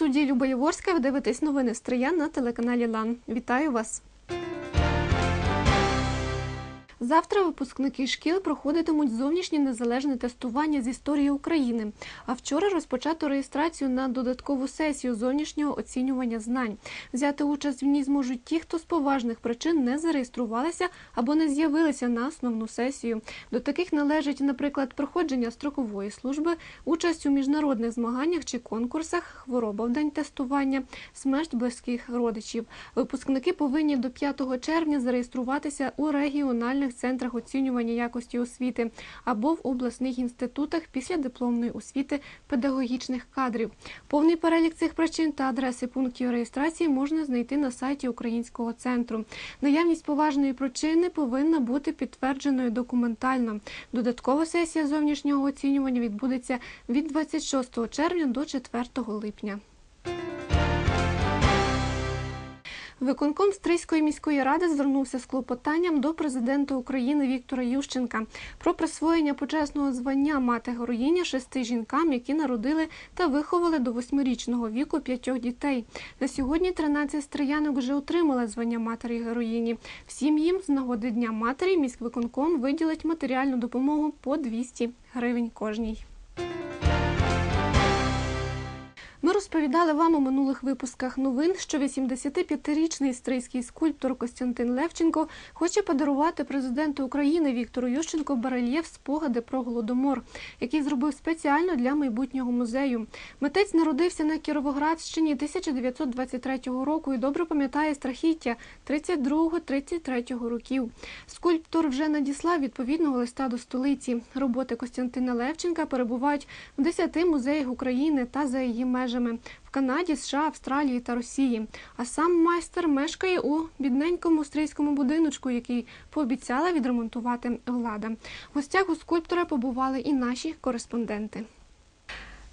студії Люба Єворська Ви дивитесь новини Стрия на телеканалі Лан. Вітаю вас. Завтра випускники шкіл проходитимуть зовнішнє незалежне тестування з історії України. А вчора розпочато реєстрацію на додаткову сесію зовнішнього оцінювання знань. Взяти участь в ній зможуть ті, хто з поважних причин не зареєструвалися або не з'явилися на основну сесію. До таких належить, наприклад, проходження строкової служби, участь у міжнародних змаганнях чи конкурсах, хвороба в день тестування, смерть близьких родичів. Випускники повинні до 5 червня зареєструватися у регіональних центрах оцінювання якості освіти або в обласних інститутах після дипломної освіти педагогічних кадрів. Повний перелік цих причин та адреси пунктів реєстрації можна знайти на сайті Українського центру. Наявність поважної причини повинна бути підтвердженою документально. Додаткова сесія зовнішнього оцінювання відбудеться від 26 червня до 4 липня. Виконком Стрийської міської ради звернувся з клопотанням до президента України Віктора Ющенка про присвоєння почесного звання мати героїня шести жінкам, які народили та виховали до восьмирічного віку п'ятьох дітей. На сьогодні 13 стріянок вже отримали звання матері героїні. Всім їм з нагоди Дня матері міськвиконком виділить матеріальну допомогу по 200 гривень кожній. Розповідали вам у минулих випусках новин, що 85-річний стрийський скульптор Костянтин Левченко хоче подарувати президенту України Віктору Ющенку барельєф спогади про голодомор, який зробив спеціально для майбутнього музею. Митець народився на Кіровоградщині 1923 року і добре пам'ятає страхіття 32-33 років. Скульптор вже надіслав відповідного листа до столиці. Роботи Костянтина Левченка перебувають в 10 музеях України та за її межами в Канаді, США, Австралії та Росії. А сам майстер мешкає у бідненькому австрійському будиночку, який пообіцяла відремонтувати влада. В гостях у скульптора побували і наші кореспонденти.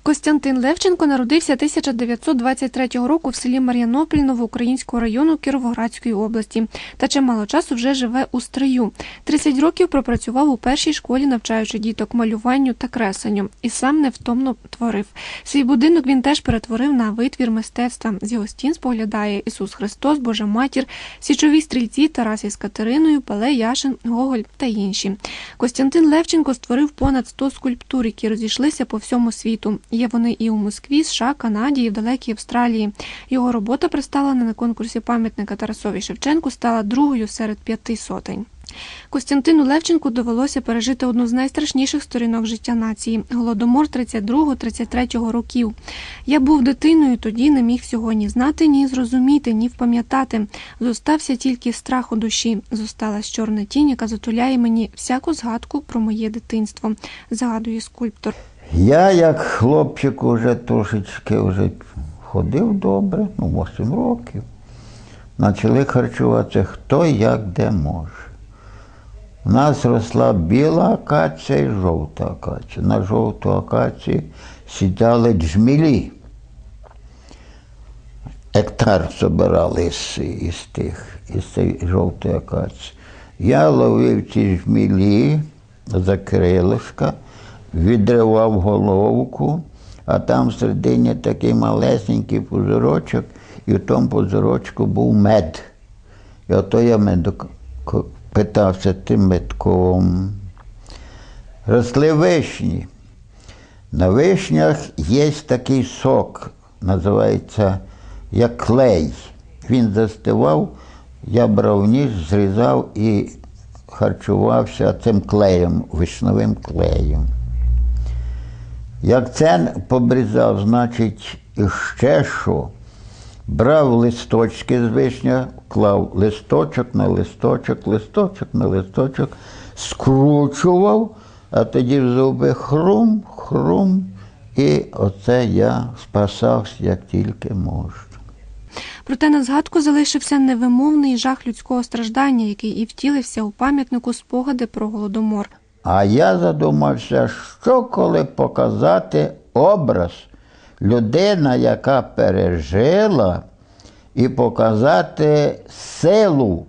Костянтин Левченко народився 1923 року в селі Мар'янополь Новоукраїнського району Кіровоградської області та чимало часу вже живе у Стрию. 30 років пропрацював у першій школі, навчаючи діток малюванню та кресленню, і сам невтомно творив. Свій будинок він теж перетворив на витвір мистецтва. З його стін споглядає Ісус Христос, Божа Матір, січові стрільці, Тарас із Катериною, Пале Яшин, Гоголь та інші. Костянтин Левченко створив понад 100 скульптур, які розійшлися по всьому світу. Є вони і у Москві, США, Канаді, і в далекій Австралії. Його робота представлена на конкурсі пам'ятника Тарасові Шевченку, стала другою серед п'яти сотень. Костянтину Левченку довелося пережити одну з найстрашніших сторінок життя нації голодомор 32-33 років. Я був дитиною, тоді не міг всього ні знати, ні зрозуміти, ні впам'ятати. Зостався тільки страх у душі. Зосталась чорна тінь, яка затуляє мені всяку згадку про моє дитинство, згадує скульптор. Я як хлопчик уже трошечки вже ходив добре, ну 8 років. Почали харчуватися хто як де може. У нас росла біла акація і жовта акація. На жовту акацію сідали джмілі. Гектар збирали із, із тих, із цієї жовтої акації. Я ловив ці жмілі за крилишка, відривав головку, а там всередині такий малесенький пузирочок, і в тому пузирочку був мед. І ото я медок питався тим метком. Росли вишні. На вишнях є такий сок, називається як клей. Він застивав, я брав ніж, зрізав і харчувався цим клеєм, вишневим клеєм. Як це побрізав, значить, ще що? Брав листочки з вишня, клав листочок на листочок, листочок на листочок, скручував, а тоді в зуби хрум, хрум, і оце я спасався як тільки можу. Проте на згадку залишився невимовний жах людського страждання, який і втілився у пам'ятнику спогади про голодомор. А я задумався, що коли показати образ людина, яка пережила, і показати силу.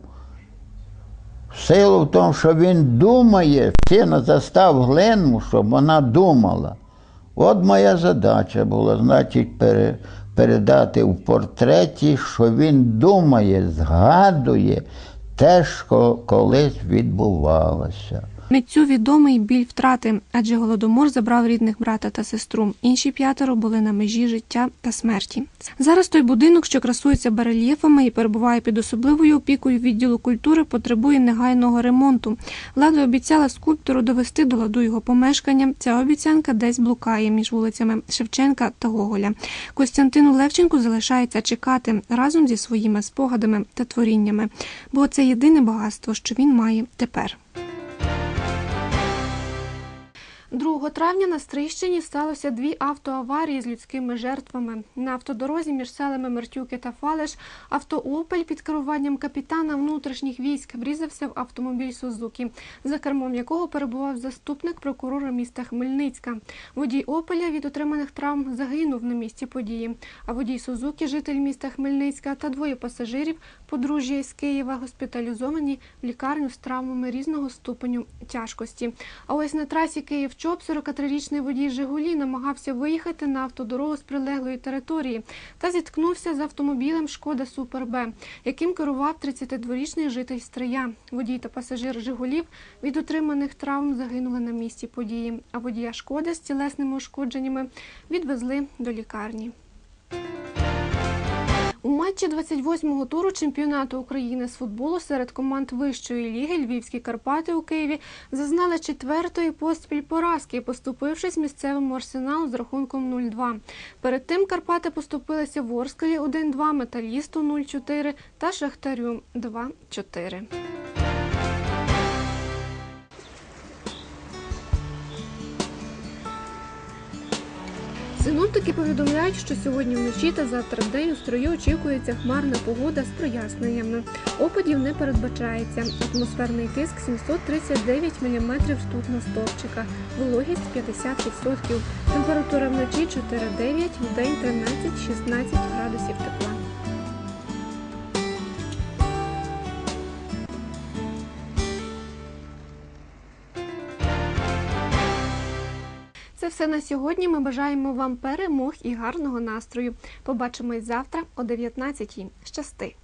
Силу в тому, що він думає, сина застав глину, щоб вона думала. От моя задача була, значить, пере, передати в портреті, що він думає, згадує те, що колись відбувалося. Митцю відомий біль втрати, адже голодомор забрав рідних брата та сестру. Інші п'ятеро були на межі життя та смерті. Зараз той будинок, що красується барельєфами і перебуває під особливою опікою відділу культури, потребує негайного ремонту. Влада обіцяла скульптору довести до ладу його помешкання. Ця обіцянка десь блукає між вулицями Шевченка та Гоголя. Костянтину Левченку залишається чекати разом зі своїми спогадами та творіннями, бо це єдине багатство, що він має тепер. 2 травня на Стрийщині сталося дві автоаварії з людськими жертвами. На автодорозі між селами Мертюки та Фалеш авто «Опель» під керуванням капітана внутрішніх військ врізався в автомобіль Сузукі, за кермом якого перебував заступник прокурора міста Хмельницька. Водій «Опеля» від отриманих травм загинув на місці події, а водій Сузукі, житель міста Хмельницька та двоє пасажирів, подружжя із Києва, госпіталізовані в лікарню з травмами різного ступеню тяжкості. А ось на трасі Київ-Чоп 43-річний водій Жигулі намагався виїхати на автодорогу з прилеглої території та зіткнувся з автомобілем Шкода Супер Б, яким керував 32-річний житель Стрия. Водій та пасажир Жигулів від отриманих травм загинули на місці події, а водія Шкоди з тілесними ушкодженнями відвезли до лікарні. У матчі 28-го туру чемпіонату України з футболу серед команд вищої ліги Львівські Карпати у Києві зазнали четвертої поспіль поразки, поступившись місцевому арсеналу з рахунком 0-2. Перед тим Карпати поступилися Ворскелі 1-2, Металісту 0-4 та Шахтарю 2-4. Синоптики повідомляють, що сьогодні вночі та завтра в день у строю очікується хмарна погода з проясненнями. Опадів не передбачається. Атмосферний тиск 739 мм ртутного стовпчика, вологість 50%. Температура вночі 4-9, в день 13-16 градусів тепла. Все на сьогодні. Ми бажаємо вам перемог і гарного настрою. Побачимось завтра о 19-й. Щасти!